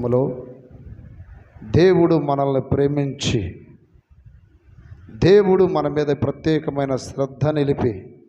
లో దేవుడు మనల్ని ప్రేమించి దేవుడు మన మీద ప్రత్యేకమైన శ్రద్ధ నిలిపి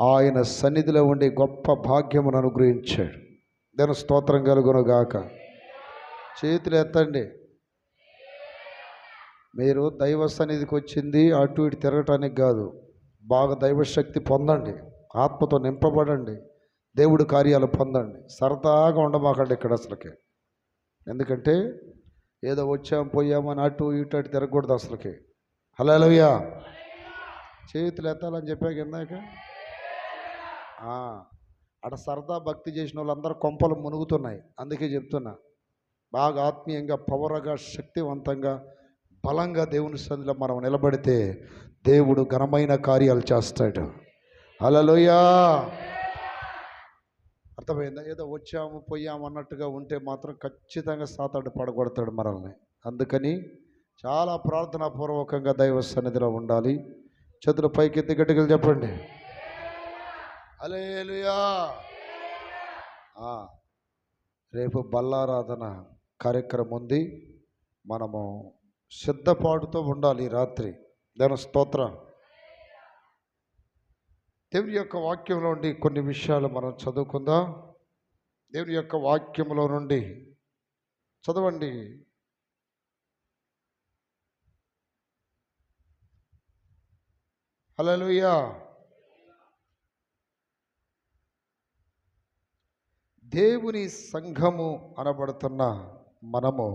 ఆయన సన్నిధిలో ఉండే గొప్ప భాగ్యమును అనుగ్రహించాడు. దాని స్తోత్రం కలుగునుగాక చేతులు ఎత్తండి. మీరు దైవ సన్నిధికి వచ్చింది అటు ఇటు తిరగటానికి కాదు. బాగా దైవశక్తి పొందండి. ఆత్మతో నింపబడండి. దేవుడు కార్యాలు పొందండి. సరదాగా ఉండమాకండి ఇక్కడ అసలుకి. ఎందుకంటే ఏదో వచ్చాం పోయామని అటు ఇటు అటు తిరగకూడదు అసలుకి. హలోయా చేతులు ఎత్తాలని చెప్పాక ఇందాక? అక్కడ సరదా భక్తి చేసిన వాళ్ళందరూ కొంపలు మునుగుతున్నాయి. అందుకే చెప్తున్నా. బాగా ఆత్మీయంగా పవర్గా శక్తివంతంగా బలంగా దేవుని సన్నిధిలో మనం నిలబడితే దేవుడు ఘనమైన కార్యాలు చేస్తాడు. హలోయా అర్థమైందా? ఏదో వచ్చాము పోయాము అన్నట్టుగా ఉంటే మాత్రం ఖచ్చితంగా సాతాడు పడగొడతాడు మనల్ని. అందుకని చాలా ప్రార్థనాపూర్వకంగా దైవ సన్నిధిలో ఉండాలి. చేతులు పైకి ఎత్తి చెప్పండి. అలేలుయా రేపు బల్లారాధన కార్యక్రమం ఉంది. మనము సిద్ధపాటుతో ఉండాలి రాత్రి. దాని స్తోత్ర. దేవుని యొక్క వాక్యంలో ఉండి కొన్ని విషయాలు మనం చదువుకుందాం. దేవుని యొక్క వాక్యంలో నుండి చదవండి. హలోయా దేవుని సంఘము అనబడుతున్న మనము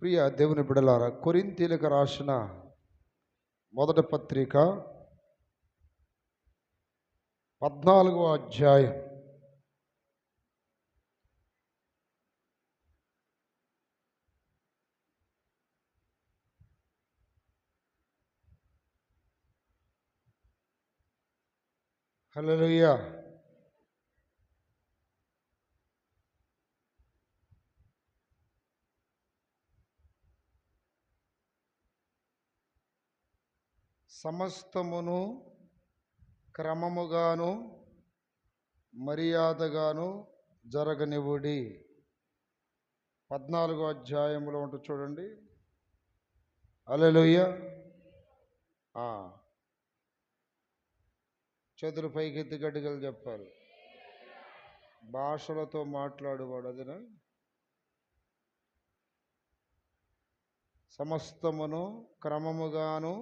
ప్రియ దేవుని బిడలారా కొరింతీలకు రాసిన మొదటి పత్రిక పద్నాలుగో అధ్యాయం. హల్లెలూయా. సమస్తమును క్రమముగాను మర్యాదగాను జరగనివుడి పద్నాలుగో అధ్యాయంలో ఉంటుంది చూడండి. అలెలుయ్య చేతులు పైకెత్తి గడ్డిగలు చెప్పాలి. భాషలతో మాట్లాడేవాడు అదినా? సమస్తమును క్రమముగాను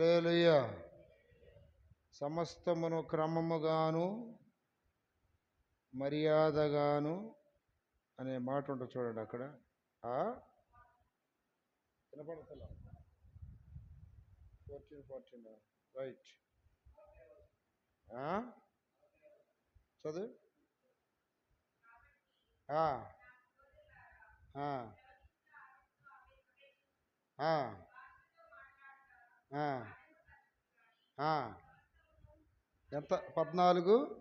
ఆ? సమస్తమును క్రమముగాను మర్యాదగాను అనే మాట ఉంటుంది చూడండి అక్కడ. ఆ? వినపడతలా? Fourteen fourteen. రైట్. చదువు? ఆ. ఎంత? పద్నాలుగు?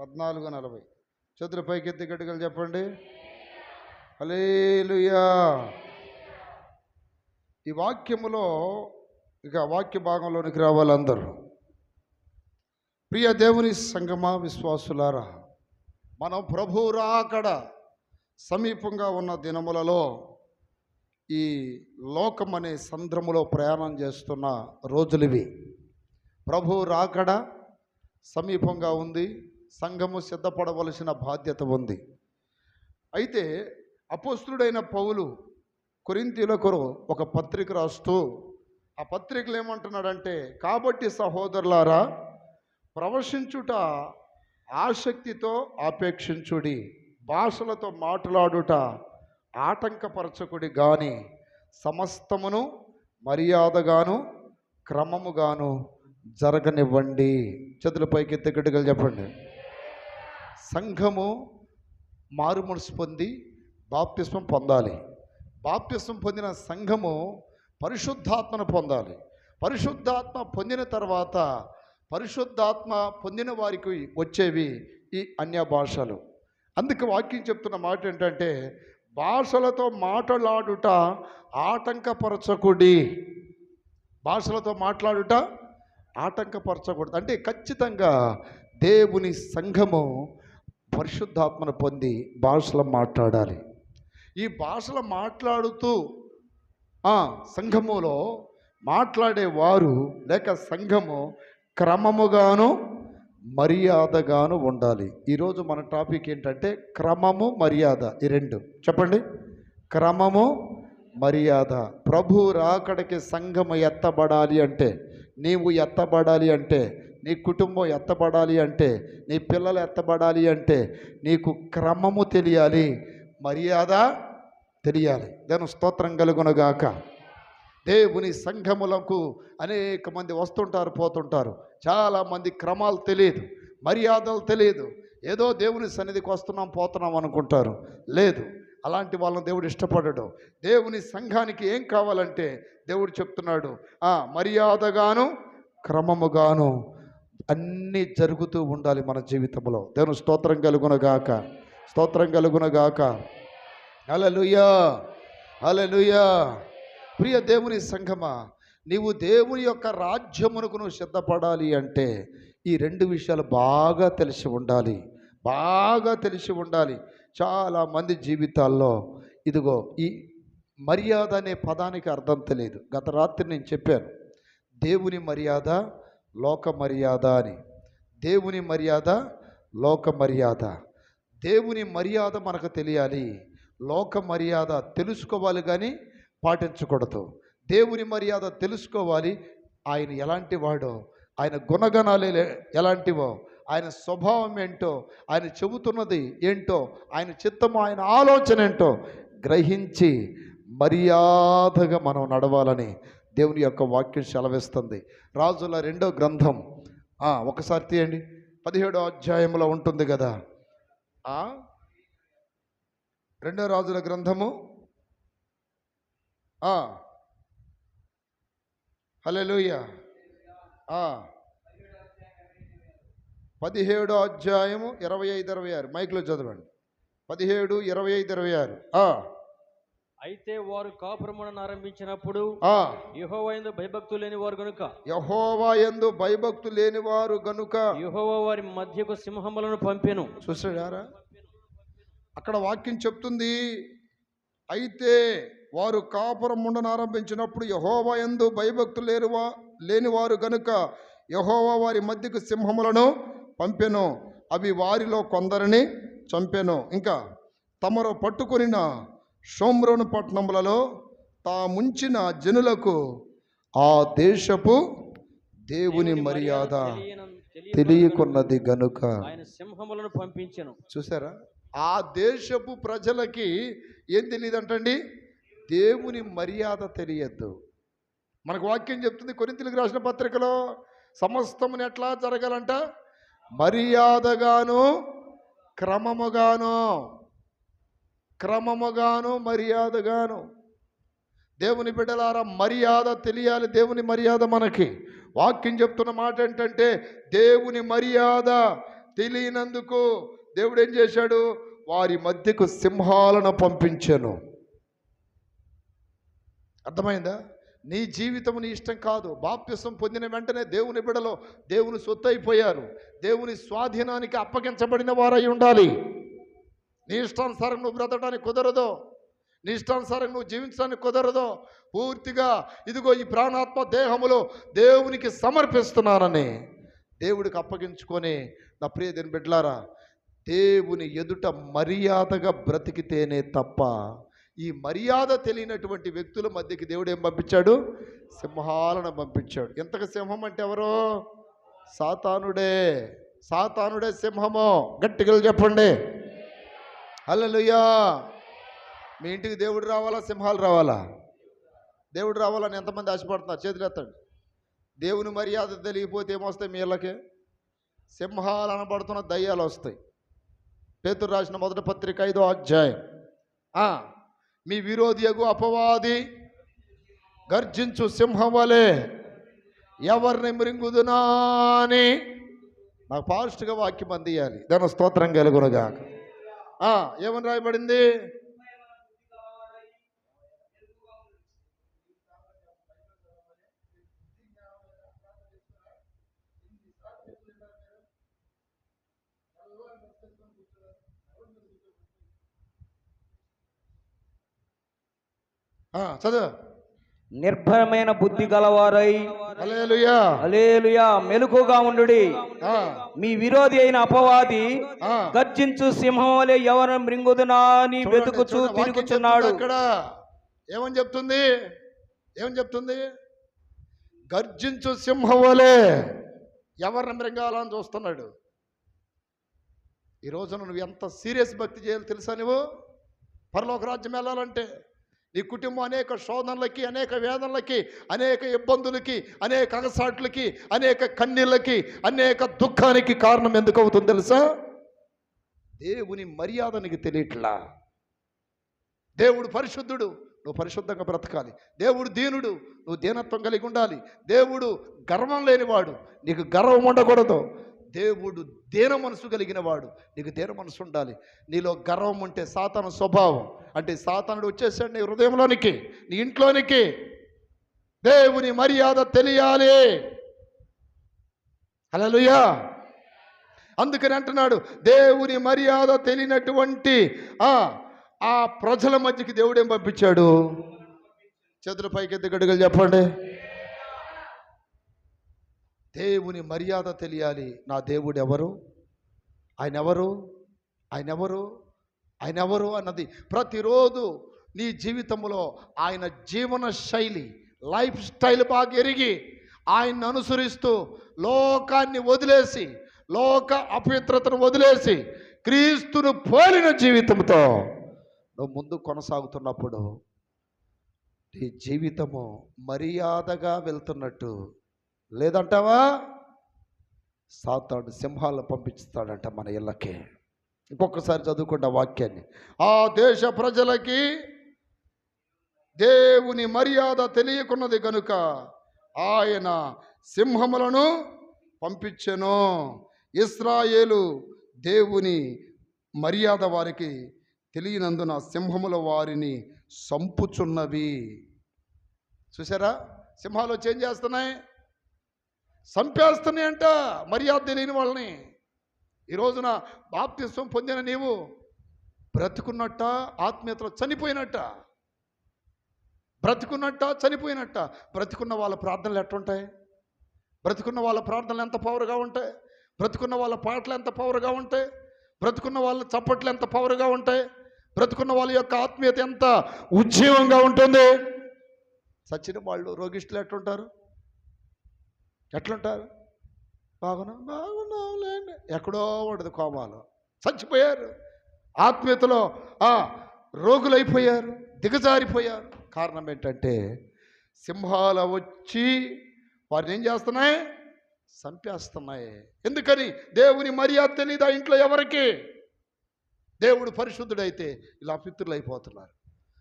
పద్నాలుగు నలభై. చేతులు పైకెత్తి గట్టిగా చెప్పండి. అలేలుయా ఈ వాక్యములో ఇక వాక్య భాగంలోనికి రావాలి అందరూ. ప్రియ దేవుని సంగమా విశ్వాసులారా మనం ప్రభు రాకడ సమీపంగా ఉన్న దినములలో ఈ లోకం అనే సంద్రములో ప్రయాణం చేస్తున్న రోజులివి. ప్రభు రాకడ సమీపంగా ఉంది. సంఘము సిద్ధపడవలసిన బాధ్యత ఉంది. అయితే అపోస్తుడైన పౌలు కొరింతీలకు ఒక పత్రిక రాస్తూ ఆ పత్రికలు ఏమంటున్నాడంటే కాబట్టి సహోదరులారా ప్రవశించుట ఆసక్తితో ఆపేక్షించుడి భాషలతో మాట్లాడుట ఆటంకపరచకుడి గాని సమస్తమును మర్యాదగాను క్రమముగాను జరగనివ్వండి. చేతుల పైకి ఎత్తిగట్టుగా చెప్పండి. సంఘము మారుమనసు పొంది బాప్తిస్వం పొందాలి. బాప్తిస్వం పొందిన సంఘము పరిశుద్ధాత్మను పొందాలి. పరిశుద్ధాత్మ పొందిన తర్వాత పరిశుద్ధాత్మ పొందిన వారికి వచ్చేవి ఈ అన్య భాషలు. అందుకే వాక్యం చెప్తున్న మాట ఏంటంటే భాషలతో మాట్లాడుట ఆటంకపరచకుడి. భాషలతో మాట్లాడుట ఆటంకపరచకూడదు. అంటే ఖచ్చితంగా దేవుని సంఘము పరిశుద్ధాత్మను పొంది భాషలో మాట్లాడాలి. ఈ భాషలో మాట్లాడుతూ సంఘములో మాట్లాడేవారు లేక సంఘము క్రమముగాను మర్యాదగాను ఉండాలి. ఈరోజు మన టాపిక్ ఏంటంటే క్రమము మర్యాద. ఈ రెండు చెప్పండి. క్రమము మర్యాద. ప్రభు రాకడికి సంఘము ఎత్తబడాలి అంటే నీవు ఎత్తబడాలి అంటే నీ కుటుంబం ఎత్తబడాలి అంటే నీ పిల్లలు ఎత్తబడాలి అంటే నీకు క్రమము తెలియాలి. మర్యాద తెలియాలి. దాని స్తోత్రం కలుగునగాక దేవుని సంఘములకు అనేక మంది వస్తుంటారు పోతుంటారు. చాలామంది క్రమాలు తెలియదు మర్యాదలు తెలియదు. ఏదో దేవుని సన్నిధికి వస్తున్నాం పోతున్నాం అనుకుంటారు. లేదు అలాంటి వాళ్ళని దేవుడు ఇష్టపడడు. దేవుని సంఘానికి ఏం కావాలంటే దేవుడు చెప్తున్నాడు ఆ మర్యాదగాను క్రమముగాను అన్నీ జరుగుతూ ఉండాలి మన జీవితంలో. దేవుని స్తోత్రం కలుగునగాక స్తోత్రం కలుగునగాక హల్లెలూయా హల్లెలూయా. ప్రియ దేవుని సంఘమా నీవు దేవుని యొక్క రాజ్యమునకు నువ్వు సిద్ధపడాలి అంటే ఈ రెండు విషయాలు బాగా తెలిసి ఉండాలి. బాగా తెలిసి ఉండాలి. చాలామంది జీవితాల్లో ఇదిగో ఈ మర్యాద అనే పదానికి అర్థం తెలియదు. గత రాత్రి నేను చెప్పాను దేవుని మర్యాద లోక మర్యాద అని. దేవుని మర్యాద లోక మర్యాద దేవుని మర్యాద మనకు తెలియాలి. లోక మర్యాద తెలుసుకోవాలి కానీ పాటించకూడదు. దేవుని మర్యాద తెలుసుకోవాలి. ఆయన ఎలాంటి వాడో ఆయన గుణగణాలు ఎలాంటివో ఆయన స్వభావం ఏంటో ఆయన చెబుతున్నది ఏంటో ఆయన చిత్తము ఆయన ఆలోచన ఏంటో గ్రహించి మర్యాదగా మనం నడవాలని దేవుని యొక్క వాక్యం సెలవిస్తుంది. రాజుల రెండో గ్రంథం ఒకసారి తీయండి. పదిహేడో అధ్యాయంలో ఉంటుంది కదా. రెండో రాజుల గ్రంథము హలెలుయ పదిహేడో అధ్యాయము ఇరవై ఐదు ఇరవై ఆరు. మైక్లో చదవండి. పదిహేడు ఇరవై ఐదు ఇరవై ఆరు. అయితే వారు కాపురమును ఆరంభించినప్పుడు ఆ. యెహోవాయందు భయభక్తులు లేని వారు గనుక. యహోవా యందు భయభక్తు లేనివారు గనుక. యెహోవా వారి మధ్యకు సింహములను పంపెను. చూసాడారా అక్కడ వాక్యం చెప్తుంది అయితే వారు కాపురం ఉండను ఆరంభించినప్పుడు యహోవా యందు భయభక్తులు లేరువా లేనివారు గనుక యహోవా వారి మధ్యకు సింహములను పంపెను. అవి వారిలో కొందరిని చంపెను. ఇంకా తమరు పట్టుకొనిన షోమ్రోను పట్టణములలో తాముంచిన జనులకు ఆ దేశపు దేవుని మర్యాద తెలియకున్నది గనుక. ఆయన సింహములను పంపించెను. చూసారా? ఆ దేశపు ప్రజలకి ఏం తెలియదంటండి? దేవుని మర్యాద తెలియద్దు. మనకు వాక్యం చెప్తుంది కొరింతలకు రాసిన పత్రికలో సమస్తముని ఎట్లా జరగాలంట? మర్యాదగాను క్రమముగాను క్రమముగాను మర్యాదగాను. దేవుని బిడ్డలారా మర్యాద తెలియాలి. దేవుని మర్యాద మనకి. వాక్యం చెప్తున్న మాట ఏంటంటే దేవుని మర్యాద తెలియనందుకు దేవుడు ఏం చేశాడు? వారి మధ్యకు సింహాలను పంపించాను. అర్థమైందా? నీ జీవితం నీ ఇష్టం కాదు. బాప్తిసం పొందిన వెంటనే దేవుని బిడలో దేవుని సొత్తు అయిపోయారు దేవుని స్వాధీనానికి అప్పగించబడిన వారై ఉండాలి. నీ ఇష్టానుసారం నువ్వు బ్రతకడానికి కుదరదు. నీ ఇష్టానుసారం నువ్వు జీవించడానికి కుదరదు. పూర్తిగా ఇదిగో ఈ ప్రాణాత్మ దేహములో దేవునికి సమర్పిస్తున్నానని దేవుడికి అప్పగించుకొని నా ప్రియ దేని బిడ్డలారా దేవుని ఎదుట మర్యాదగా బ్రతికితేనే తప్ప ఈ మర్యాద తెలియనటువంటి వ్యక్తుల మధ్యకి దేవుడు ఏం పంపించాడు? సింహాలను పంపించాడు. ఎంతకు సింహం అంటే ఎవరో? సాతానుడే. సాతానుడే సింహము. గట్టిగా చెప్పండి. అల్లలుయ్యా మీ ఇంటికి దేవుడు రావాలా? సింహాలు రావాలా? దేవుడు రావాలని ఎంతమంది ఆశపడుతున్నారు? చేతులు ఎత్తండి. దేవుని మర్యాద తెలియకపోతే ఏమొస్తాయి మీ ఇళ్ళకి? సింహాలు అనబడుతున్న దయ్యాలు వస్తాయి. పేతురు రాసిన మొదటి పత్రిక ఐదో అధ్యాయం. మీ విరోధియగు అపవాది గర్జించు సింహం వలె ఎవరిని మృంగుదునా అని నాకు పాజిటివ్గా వాక్యం అందియాలి. దాని స్తోత్రం కలుగునుగాక ఏమని రాయబడింది? చదువు. నిర్భయమైన బుద్ధి గలవారై. అలేలుయా మెలకుగా ఉండుడి. ఆ, మీ విరోధి అయిన అపవాది. గర్జించు సింహం వలె ఎవరు మృంగుదునా అని వెతుకుచూ తిరుగుతున్నాడు. అక్కడ. ఏమని చెప్తుంది? ఏమని చెప్తుంది? గర్జించు సింహం వలె ఎవరిని మృంగాలని చూస్తున్నాడు? ఈ రోజున నువ్వు ఎంత సీరియస్ భక్తి చేయాలి తెలుసా నువ్వు పరలోక రాజ్యం వెళ్ళాలంటే. నీ కుటుంబం అనేక శోధనలకి అనేక వేదనలకి అనేక ఇబ్బందులకి అనేక అగసాట్లకి అనేక కన్నీళ్ళకి అనేక దుఃఖానికి కారణం ఎందుకు అవుతుంది తెలుసా? దేవుని మర్యాద నీకు తెలియట్లా. దేవుడు పరిశుద్ధుడు నువ్వు పరిశుద్ధంగా బ్రతకాలి. దేవుడు దీనుడు నువ్వు దీనత్వం కలిగి ఉండాలి. దేవుడు గర్వం లేనివాడు నీకు గర్వం ఉండకూడదు. దేవుడు దీన మనసు కలిగిన వాడు. నీకు దేన మనసు ఉండాలి. నీలో గర్వం ఉంటే సాతాను స్వభావం. అంటే సాతానుడు వచ్చేసాడు నీ హృదయంలోనికి నీ ఇంట్లోనికి. దేవుని మర్యాద తెలియాలి. హల్లెలూయా. అందుకని అంటున్నాడు దేవుని మర్యాద తెలియనటువంటి ఆ ఆ ప్రజల మధ్యకి దేవుడేం పంపించాడు? చేతుల పైకి ఎత్తి గడుగులు చెప్పండి. దేవుని మర్యాద తెలియాలి. నా దేవుడు ఎవరు? ఆయన ఎవరు? ఆయన ఎవరు? ఆయన ఎవరు అన్నది ప్రతిరోజు నీ జీవితంలో ఆయన జీవన శైలి లైఫ్ స్టైల్ బాగా ఎరిగి ఆయన్ని అనుసరిస్తూ లోకాన్ని వదిలేసి లోక అపవిత్రతను వదిలేసి క్రీస్తును పోలిన జీవితంతో నువ్వు ముందు కొనసాగుతున్నప్పుడు నీ జీవితము మర్యాదగా వెళ్తున్నట్టు లేదంటావా? సాతాడు సింహాలను పంపిస్తాడంట మన ఇళ్ళకి. ఇంకొకసారి చదువుకుంటే వాక్యాన్ని. ఆ దేశ ప్రజలకి దేవుని మర్యాద తెలియకున్నది కనుక ఆయన సింహములను పంపించెను. ఇస్రాయేలు దేవుని మర్యాద వారికి తెలియనందున సింహముల వారిని సంపుచున్నవి చూసారా సింహాలు చేంజ్ చేస్తున్నాయి? చంపేస్తున్నాయంట అంట మర్యాద తెలియని వాళ్ళని. ఈ రోజున బాప్తిస్వం పొందిన నీవు బ్రతుకున్నట్ట ఆత్మీయతలో చనిపోయినట్ట. బ్రతుకున్నట్ట చనిపోయినట్ట. బ్రతుకున్న వాళ్ళ ప్రార్థనలు ఎట్లుంటాయి? బ్రతుకున్న వాళ్ళ ప్రార్థనలు ఎంత పవర్గా ఉంటాయి? బ్రతుకున్న వాళ్ళ పాటలు ఎంత పవర్గా ఉంటాయి? బ్రతుకున్న వాళ్ళ చప్పట్లు ఎంత పవర్గా ఉంటాయి? బ్రతుకున్న వాళ్ళ యొక్క ఆత్మీయత ఎంత ఉజ్జీవంగా ఉంటుంది? సచిన వాళ్ళు రోగిష్ఠులు ఎట్లుంటారు? ఎట్లుంటారు? బాగున్నా బాగున్నావులేండి ఎక్కడో ఉండదు కోమాలు. చచ్చిపోయారు. ఆత్మీయతలో ఆ, రోగులైపోయారు దిగజారిపోయారు. కారణం ఏంటంటే సింహాల వచ్చి వారిని ఏం చేస్తున్నాయి? చంపేస్తున్నాయి. ఎందుకని? దేవుని మర్యాద తెలియదు ఆ ఇంట్లో ఎవరికి? దేవుడు పరిశుద్ధుడైతే ఇలా పిత్రులు అయిపోతున్నారు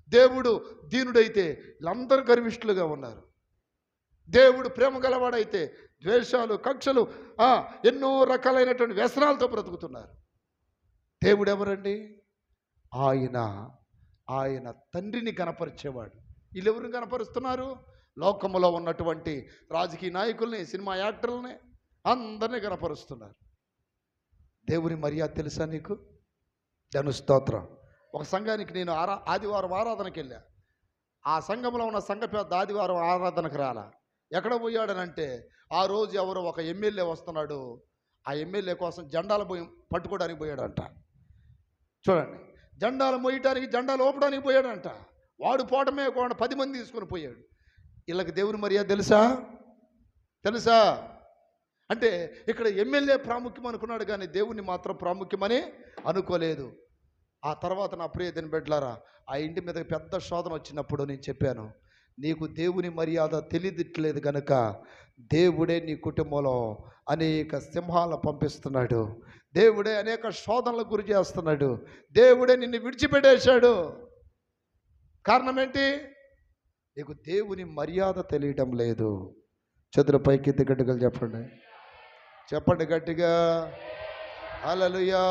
దేవుడు దీనుడైతే వీళ్ళందరూ గర్విష్ఠులుగా ఉన్నారు. దేవుడు ప్రేమ గలవాడైతే ద్వేషాలు కక్షలు ఆ, ఎన్నో రకాలైనటువంటి వ్యసనాలతో బ్రతుకుతున్నారు. దేవుడు ఎవరండి ఆయన ఆయన తండ్రిని గనపరిచేవాడు వీళ్ళెవరిని గనపరుస్తున్నారు లోకములో ఉన్నటువంటి రాజకీయ నాయకుల్ని సినిమా యాక్టర్లని అందరినీ గనపరుస్తున్నారు దేవుని మర్యాద తెలుసా నీకు? ధను స్తోత్రం ఒక సంఘానికి నేను ఆరా ఆదివారం ఆరాధనకి వెళ్ళా ఆ సంఘంలో ఉన్న సంఘ పెద్ద ఆదివారం ఆరాధనకు రాలా. ఎక్కడ పోయాడనంటే ఆ రోజు ఎవరో ఒక ఎమ్మెల్యే వస్తున్నాడు ఆ ఎమ్మెల్యే కోసం జెండాలు పోయి పట్టుకోవడానికి పోయాడంట. చూడండి జెండాలు మోయటానికి జెండాలు ఓపడానికి పోయాడంట. వాడు పోవటమే కూడా పది మంది తీసుకొని పోయాడు. వీళ్ళకి దేవుని మర్యాద తెలుసా? తెలుసా? అంటే ఇక్కడ ఎమ్మెల్యే ప్రాముఖ్యం అనుకున్నాడు కానీ దేవుణ్ణి మాత్రం ప్రాముఖ్యమని అనుకోలేదు. ఆ తర్వాత నా ప్రియదని బిడ్డలారా ఆ ఇంటి మీద పెద్ద శోధన వచ్చినప్పుడు నేను చెప్పాను. నీకు దేవుని మర్యాద తెలియట్లేదు కనుక దేవుడే నీ కుటుంబంలో అనేక సింహాలను పంపిస్తున్నాడు. దేవుడే అనేక శోధనలకు గురి చేస్తున్నాడు. దేవుడే నిన్ను విడిచిపెట్టేశాడు. కారణం ఏంటి? నీకు దేవుని మర్యాద తెలియటం లేదు. చదురు పైకి గట్టిగా చెప్పండి. చెప్పండి గట్టిగా. అలలుయా